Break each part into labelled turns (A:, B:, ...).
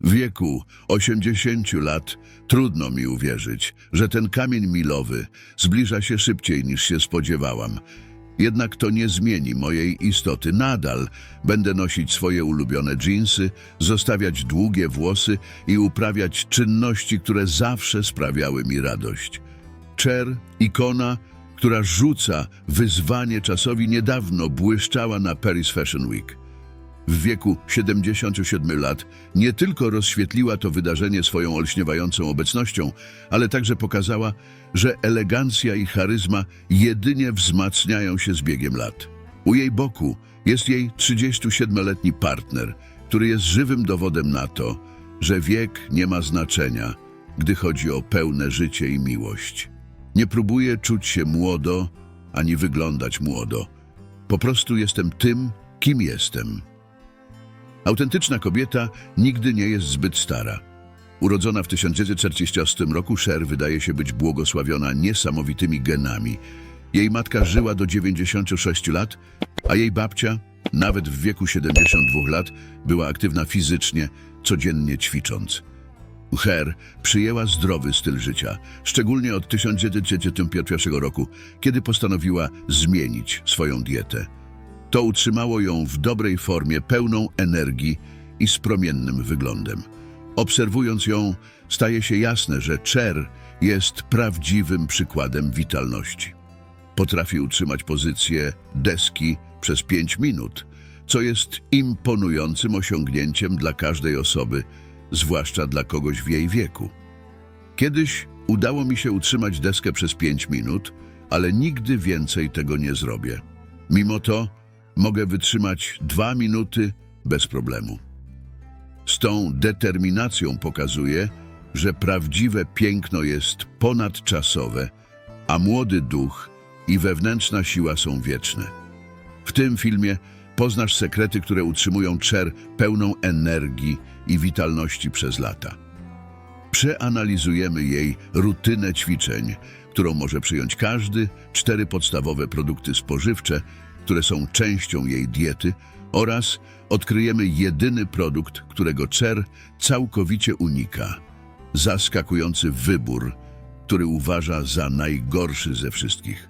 A: W wieku 80 lat trudno mi uwierzyć, że ten kamień milowy zbliża się szybciej niż się spodziewałam. Jednak to nie zmieni mojej istoty. Nadal będę nosić swoje ulubione dżinsy, zostawiać długie włosy i uprawiać czynności, które zawsze sprawiały mi radość. Cher, ikona, która rzuca wyzwanie czasowi, niedawno błyszczała na Paris Fashion Week. W wieku 77 lat nie tylko rozświetliła to wydarzenie swoją olśniewającą obecnością, ale także pokazała, że elegancja i charyzma jedynie wzmacniają się z biegiem lat. U jej boku jest jej 37-letni partner, który jest żywym dowodem na to, że wiek nie ma znaczenia, gdy chodzi o pełne życie i miłość. Nie próbuję czuć się młodo, ani wyglądać młodo. Po prostu jestem tym, kim jestem. Autentyczna kobieta nigdy nie jest zbyt stara. Urodzona w 1948 roku, Cher wydaje się być błogosławiona niesamowitymi genami. Jej matka żyła do 96 lat, a jej babcia, nawet w wieku 72 lat, była aktywna fizycznie, codziennie ćwicząc. Cher przyjęła zdrowy styl życia, szczególnie od 1991 roku, kiedy postanowiła zmienić swoją dietę. To utrzymało ją w dobrej formie, pełną energii i z promiennym wyglądem. Obserwując ją, staje się jasne, że Cher jest prawdziwym przykładem witalności. Potrafi utrzymać pozycję deski przez 5 minut, co jest imponującym osiągnięciem dla każdej osoby, zwłaszcza dla kogoś w jej wieku. Kiedyś udało mi się utrzymać deskę przez 5 minut, ale nigdy więcej tego nie zrobię. Mimo to mogę wytrzymać dwa minuty bez problemu. Z tą determinacją pokazuję, że prawdziwe piękno jest ponadczasowe, a młody duch i wewnętrzna siła są wieczne. W tym filmie poznasz sekrety, które utrzymują Cher pełną energii i witalności przez lata. Przeanalizujemy jej rutynę ćwiczeń, którą może przyjąć każdy, cztery podstawowe produkty spożywcze, które są częścią jej diety oraz odkryjemy jedyny produkt, którego Cher całkowicie unika. Zaskakujący wybór, który uważa za najgorszy ze wszystkich.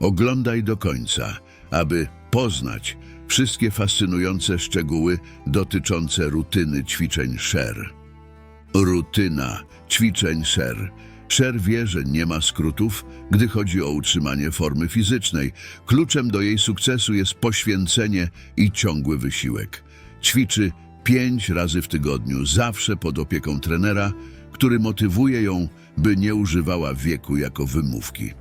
A: Oglądaj do końca, aby poznać wszystkie fascynujące szczegóły dotyczące rutyny ćwiczeń Cher. Rutyna ćwiczeń Cher. Cher wie, że nie ma skrótów, gdy chodzi o utrzymanie formy fizycznej. Kluczem do jej sukcesu jest poświęcenie i ciągły wysiłek. Ćwiczy pięć razy w tygodniu, zawsze pod opieką trenera, który motywuje ją, by nie używała wieku jako wymówki.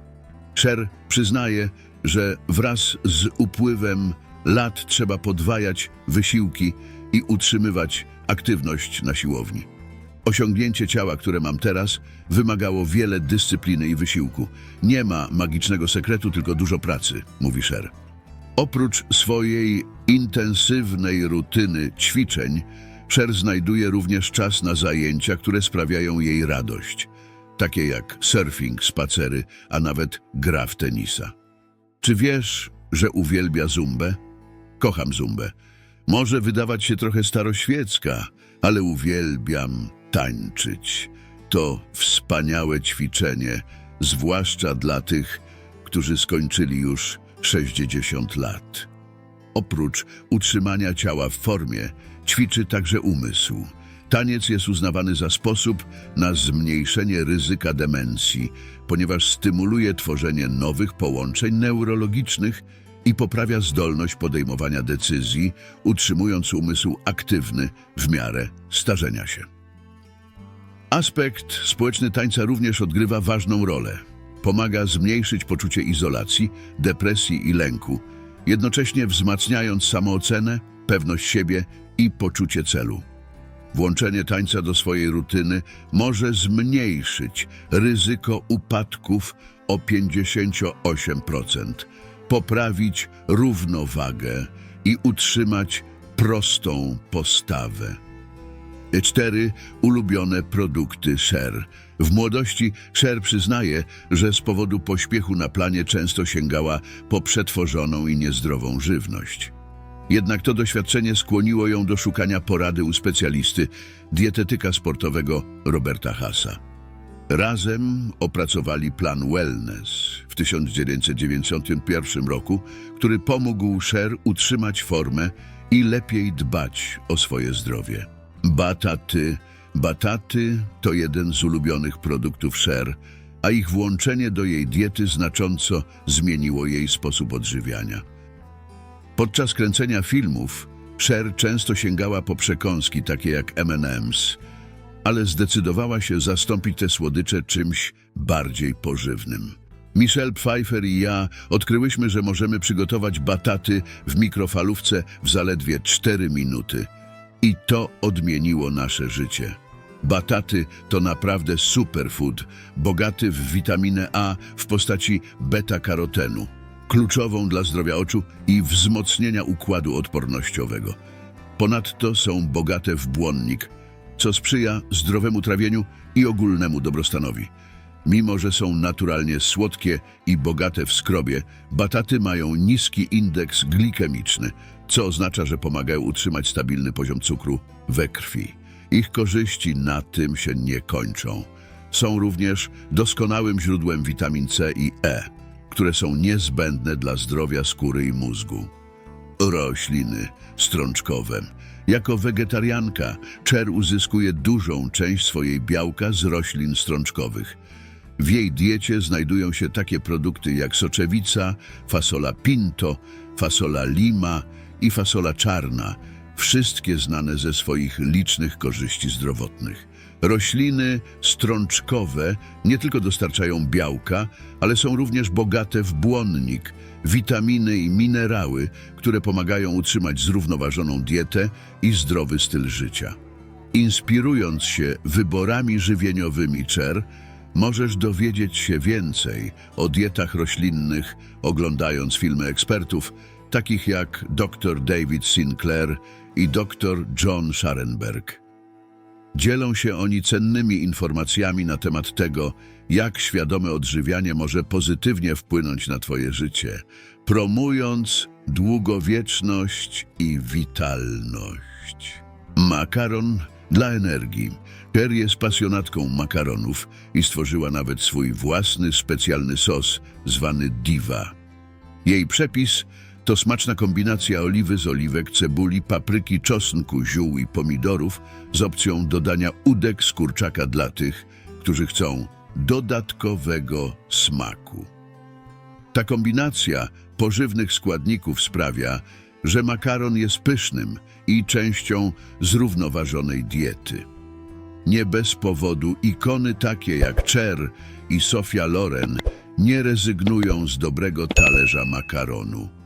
A: Cher przyznaje, że wraz z upływem lat trzeba podwajać wysiłki i utrzymywać aktywność na siłowni. Osiągnięcie ciała, które mam teraz, wymagało wiele dyscypliny i wysiłku. Nie ma magicznego sekretu, tylko dużo pracy, mówi Cher. Oprócz swojej intensywnej rutyny ćwiczeń, Cher znajduje również czas na zajęcia, które sprawiają jej radość, takie jak surfing, spacery, a nawet gra w tenisa. Czy wiesz, że uwielbia zumbę? Kocham zumbę. Może wydawać się trochę staroświecka, ale uwielbiam tańczyć. To wspaniałe ćwiczenie, zwłaszcza dla tych, którzy skończyli już 60 lat. Oprócz utrzymania ciała w formie, ćwiczy także umysł. Taniec jest uznawany za sposób na zmniejszenie ryzyka demencji, ponieważ stymuluje tworzenie nowych połączeń neurologicznych i poprawia zdolność podejmowania decyzji, utrzymując umysł aktywny w miarę starzenia się. Aspekt społeczny tańca również odgrywa ważną rolę. Pomaga zmniejszyć poczucie izolacji, depresji i lęku, jednocześnie wzmacniając samoocenę, pewność siebie i poczucie celu. Włączenie tańca do swojej rutyny może zmniejszyć ryzyko upadków o 58%, poprawić równowagę i utrzymać prostą postawę. Cztery ulubione produkty Cher. W młodości Cher przyznaje, że z powodu pośpiechu na planie często sięgała po przetworzoną i niezdrową żywność. Jednak to doświadczenie skłoniło ją do szukania porady u specjalisty, dietetyka sportowego Roberta Hasa. Razem opracowali plan Wellness w 1991 roku, który pomógł Cher utrzymać formę i lepiej dbać o swoje zdrowie. Bataty. Bataty to jeden z ulubionych produktów Cher, a ich włączenie do jej diety znacząco zmieniło jej sposób odżywiania. Podczas kręcenia filmów Cher często sięgała po przekąski takie jak M&M's, ale zdecydowała się zastąpić te słodycze czymś bardziej pożywnym. Michelle Pfeiffer i ja odkryłyśmy, że możemy przygotować bataty w mikrofalówce w zaledwie 4 minuty. I to odmieniło nasze życie. Bataty to naprawdę superfood, bogaty w witaminę A w postaci beta-karotenu, kluczową dla zdrowia oczu i wzmocnienia układu odpornościowego. Ponadto są bogate w błonnik, co sprzyja zdrowemu trawieniu i ogólnemu dobrostanowi. Mimo, że są naturalnie słodkie i bogate w skrobie, bataty mają niski indeks glikemiczny, co oznacza, że pomagają utrzymać stabilny poziom cukru we krwi. Ich korzyści na tym się nie kończą. Są również doskonałym źródłem witamin C i E, które są niezbędne dla zdrowia skóry i mózgu rośliny strączkowe. Jako wegetarianka Cher uzyskuje dużą część swojej białka z roślin strączkowych. W jej diecie znajdują się takie produkty jak soczewica, fasola pinto, fasola lima i fasola czarna, wszystkie znane ze swoich licznych korzyści zdrowotnych. Rośliny strączkowe nie tylko dostarczają białka, ale są również bogate w błonnik, witaminy i minerały, które pomagają utrzymać zrównoważoną dietę i zdrowy styl życia. Inspirując się wyborami żywieniowymi Cher, możesz dowiedzieć się więcej o dietach roślinnych, oglądając filmy ekspertów, takich jak dr David Sinclair i dr John Scharenberg. Dzielą się oni cennymi informacjami na temat tego, jak świadome odżywianie może pozytywnie wpłynąć na Twoje życie, promując długowieczność i witalność. Makaron dla energii. Cher jest pasjonatką makaronów i stworzyła nawet swój własny specjalny sos zwany Diva. Jej przepis to smaczna kombinacja oliwy z oliwek, cebuli, papryki, czosnku, ziół i pomidorów z opcją dodania udek z kurczaka dla tych, którzy chcą dodatkowego smaku. Ta kombinacja pożywnych składników sprawia, że makaron jest pysznym i częścią zrównoważonej diety. Nie bez powodu ikony takie jak Cher i Sofia Loren nie rezygnują z dobrego talerza makaronu.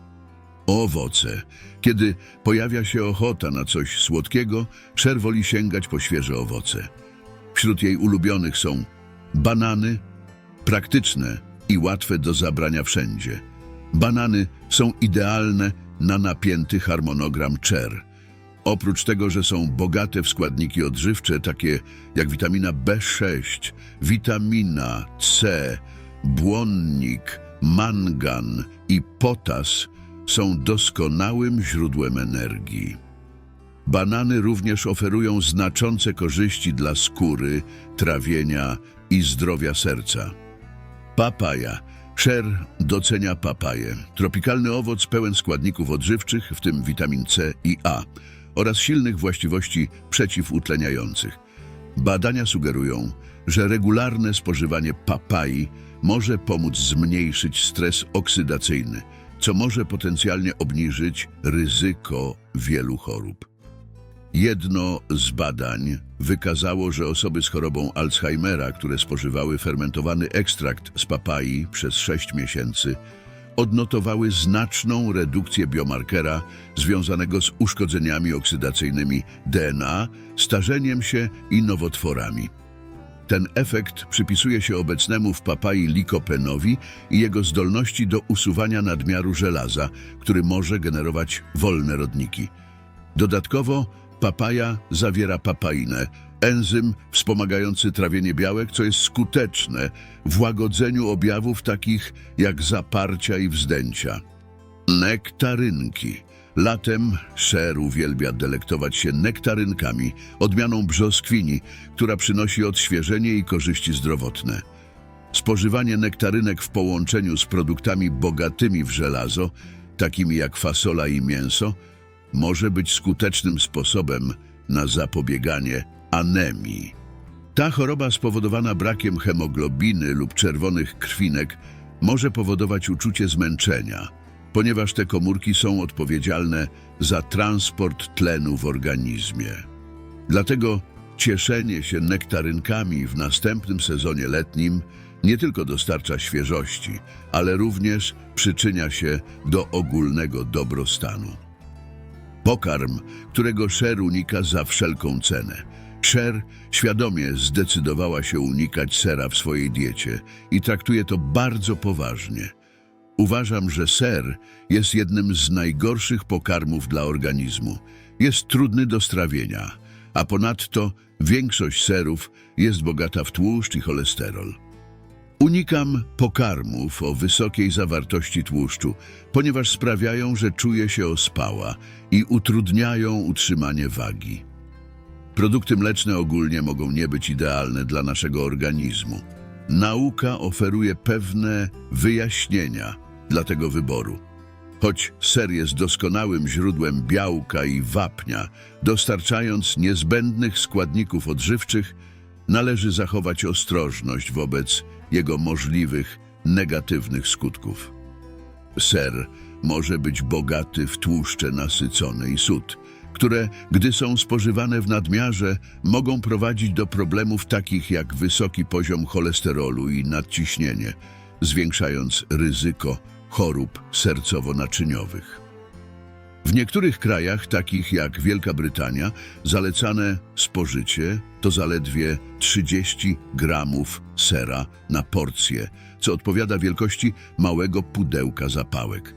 A: Owoce. Kiedy pojawia się ochota na coś słodkiego, Cher woli sięgać po świeże owoce. Wśród jej ulubionych są banany, praktyczne i łatwe do zabrania wszędzie. Banany są idealne na napięty harmonogram Cher. Oprócz tego, że są bogate w składniki odżywcze, takie jak witamina B6, witamina C, błonnik, mangan i potas, są doskonałym źródłem energii. Banany również oferują znaczące korzyści dla skóry, trawienia i zdrowia serca. Papaja. Cher docenia papaję. Tropikalny owoc pełen składników odżywczych, w tym witamin C i A, oraz silnych właściwości przeciwutleniających. Badania sugerują, że regularne spożywanie papai może pomóc zmniejszyć stres oksydacyjny, co może potencjalnie obniżyć ryzyko wielu chorób. Jedno z badań wykazało, że osoby z chorobą Alzheimera, które spożywały fermentowany ekstrakt z papai przez 6 miesięcy, odnotowały znaczną redukcję biomarkera związanego z uszkodzeniami oksydacyjnymi DNA, starzeniem się i nowotworami. Ten efekt przypisuje się obecnemu w papai likopenowi i jego zdolności do usuwania nadmiaru żelaza, który może generować wolne rodniki. Dodatkowo papaja zawiera papainę, enzym wspomagający trawienie białek, co jest skuteczne w łagodzeniu objawów takich jak zaparcia i wzdęcia. Nektarynki. Latem Sher uwielbia delektować się nektarynkami, odmianą brzoskwini, która przynosi odświeżenie i korzyści zdrowotne. Spożywanie nektarynek w połączeniu z produktami bogatymi w żelazo, takimi jak fasola i mięso, może być skutecznym sposobem na zapobieganie anemii. Ta choroba spowodowana brakiem hemoglobiny lub czerwonych krwinek może powodować uczucie zmęczenia, ponieważ te komórki są odpowiedzialne za transport tlenu w organizmie. Dlatego cieszenie się nektarynkami w następnym sezonie letnim nie tylko dostarcza świeżości, ale również przyczynia się do ogólnego dobrostanu. Pokarm, którego Sher unika za wszelką cenę. Sher świadomie zdecydowała się unikać sera w swojej diecie i traktuje to bardzo poważnie. Uważam, że ser jest jednym z najgorszych pokarmów dla organizmu. Jest trudny do strawienia, a ponadto większość serów jest bogata w tłuszcz i cholesterol. Unikam pokarmów o wysokiej zawartości tłuszczu, ponieważ sprawiają, że czuję się ospała i utrudniają utrzymanie wagi. Produkty mleczne ogólnie mogą nie być idealne dla naszego organizmu. Nauka oferuje pewne wyjaśnienia dla tego wyboru. Choć ser jest doskonałym źródłem białka i wapnia, dostarczając niezbędnych składników odżywczych, należy zachować ostrożność wobec jego możliwych negatywnych skutków. Ser może być bogaty w tłuszcze nasycone i sód, które, gdy są spożywane w nadmiarze, mogą prowadzić do problemów takich jak wysoki poziom cholesterolu i nadciśnienie, zwiększając ryzyko chorób sercowo-naczyniowych. W niektórych krajach, takich jak Wielka Brytania, zalecane spożycie to zaledwie 30 gramów sera na porcję, co odpowiada wielkości małego pudełka zapałek.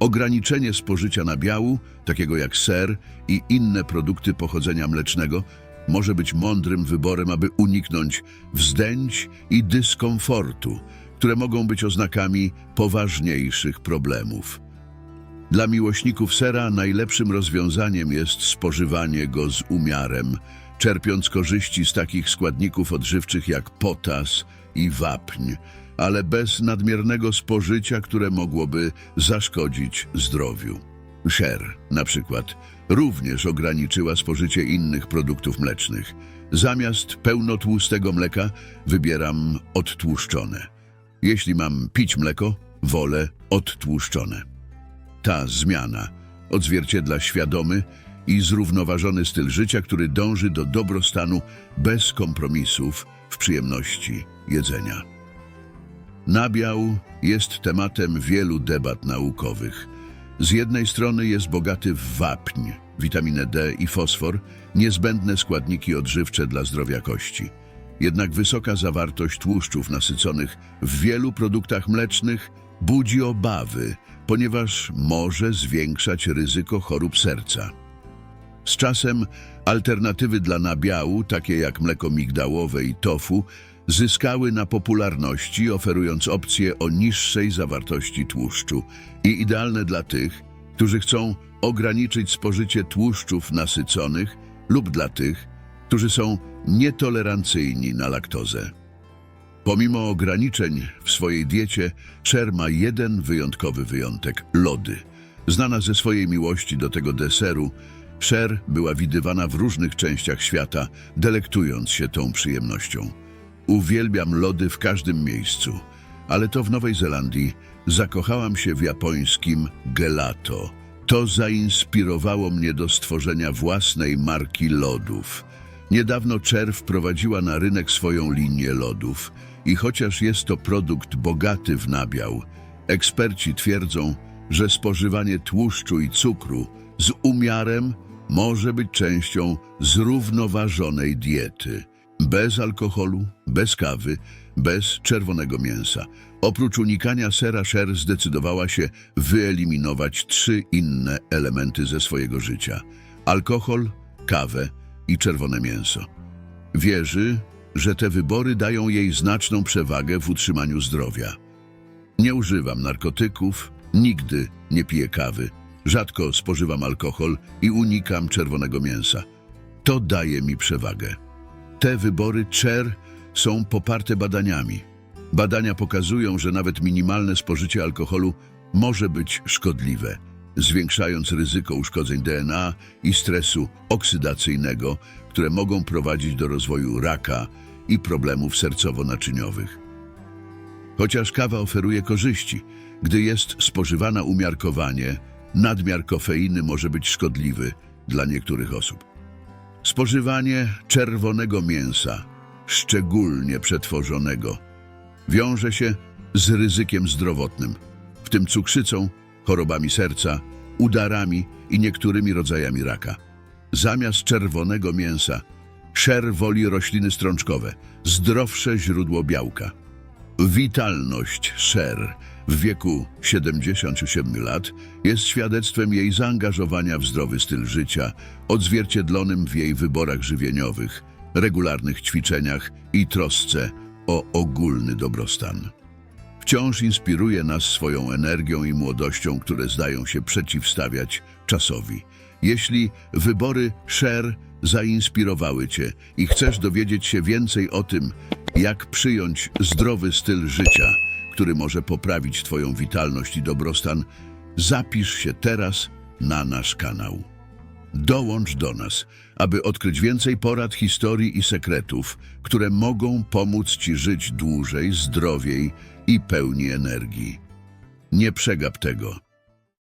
A: Ograniczenie spożycia nabiału, takiego jak ser i inne produkty pochodzenia mlecznego, może być mądrym wyborem, aby uniknąć wzdęć i dyskomfortu, które mogą być oznakami poważniejszych problemów. Dla miłośników sera najlepszym rozwiązaniem jest spożywanie go z umiarem, czerpiąc korzyści z takich składników odżywczych jak potas i wapń, ale bez nadmiernego spożycia, które mogłoby zaszkodzić zdrowiu. Sher, na przykład, również ograniczyła spożycie innych produktów mlecznych. Zamiast pełnotłustego mleka wybieram odtłuszczone. Jeśli mam pić mleko, wolę odtłuszczone. Ta zmiana odzwierciedla świadomy i zrównoważony styl życia, który dąży do dobrostanu bez kompromisów w przyjemności jedzenia. Nabiał jest tematem wielu debat naukowych. Z jednej strony jest bogaty w wapń, witaminę D i fosfor, niezbędne składniki odżywcze dla zdrowia kości. Jednak wysoka zawartość tłuszczów nasyconych w wielu produktach mlecznych budzi obawy, ponieważ może zwiększać ryzyko chorób serca. Z czasem alternatywy dla nabiału, takie jak mleko migdałowe i tofu, zyskały na popularności, oferując opcje o niższej zawartości tłuszczu i idealne dla tych, którzy chcą ograniczyć spożycie tłuszczów nasyconych lub dla tych, którzy są nietolerancyjni na laktozę. Pomimo ograniczeń w swojej diecie, Cher ma jeden wyjątkowy wyjątek – lody. Znana ze swojej miłości do tego deseru, Cher była widywana w różnych częściach świata, delektując się tą przyjemnością. Uwielbiam lody w każdym miejscu, ale to w Nowej Zelandii zakochałam się w japońskim gelato. To zainspirowało mnie do stworzenia własnej marki lodów. Niedawno Cher wprowadziła na rynek swoją linię lodów i chociaż jest to produkt bogaty w nabiał, eksperci twierdzą, że spożywanie tłuszczu i cukru z umiarem może być częścią zrównoważonej diety. Bez alkoholu, bez kawy, bez czerwonego mięsa. Oprócz unikania sera, Sher zdecydowała się wyeliminować trzy inne elementy ze swojego życia. Alkohol, kawę i czerwone mięso. Wierzy, że te wybory dają jej znaczną przewagę w utrzymaniu zdrowia. Nie używam narkotyków, nigdy nie piję kawy, Rzadko spożywam alkohol i unikam czerwonego mięsa. To daje mi przewagę. Te wybory CHER są poparte badaniami. Badania pokazują, że nawet minimalne spożycie alkoholu może być szkodliwe, zwiększając ryzyko uszkodzeń DNA i stresu oksydacyjnego, które mogą prowadzić do rozwoju raka i problemów sercowo-naczyniowych. Chociaż kawa oferuje korzyści, gdy jest spożywana umiarkowanie, nadmiar kofeiny może być szkodliwy dla niektórych osób. Spożywanie czerwonego mięsa, szczególnie przetworzonego, wiąże się z ryzykiem zdrowotnym, w tym cukrzycą, chorobami serca, udarami i niektórymi rodzajami raka. Zamiast czerwonego mięsa, szer woli rośliny strączkowe, zdrowsze źródło białka. Witalność Sher w wieku 77 lat jest świadectwem jej zaangażowania w zdrowy styl życia, odzwierciedlonym w jej wyborach żywieniowych, regularnych ćwiczeniach i trosce o ogólny dobrostan. Wciąż inspiruje nas swoją energią i młodością, które zdają się przeciwstawiać czasowi. Jeśli wybory Sher zainspirowały Cię i chcesz dowiedzieć się więcej o tym, jak przyjąć zdrowy styl życia, który może poprawić Twoją witalność i dobrostan, zapisz się teraz na nasz kanał. Dołącz do nas, aby odkryć więcej porad, historii i sekretów, które mogą pomóc Ci żyć dłużej, zdrowiej i pełni energii. Nie przegap tego.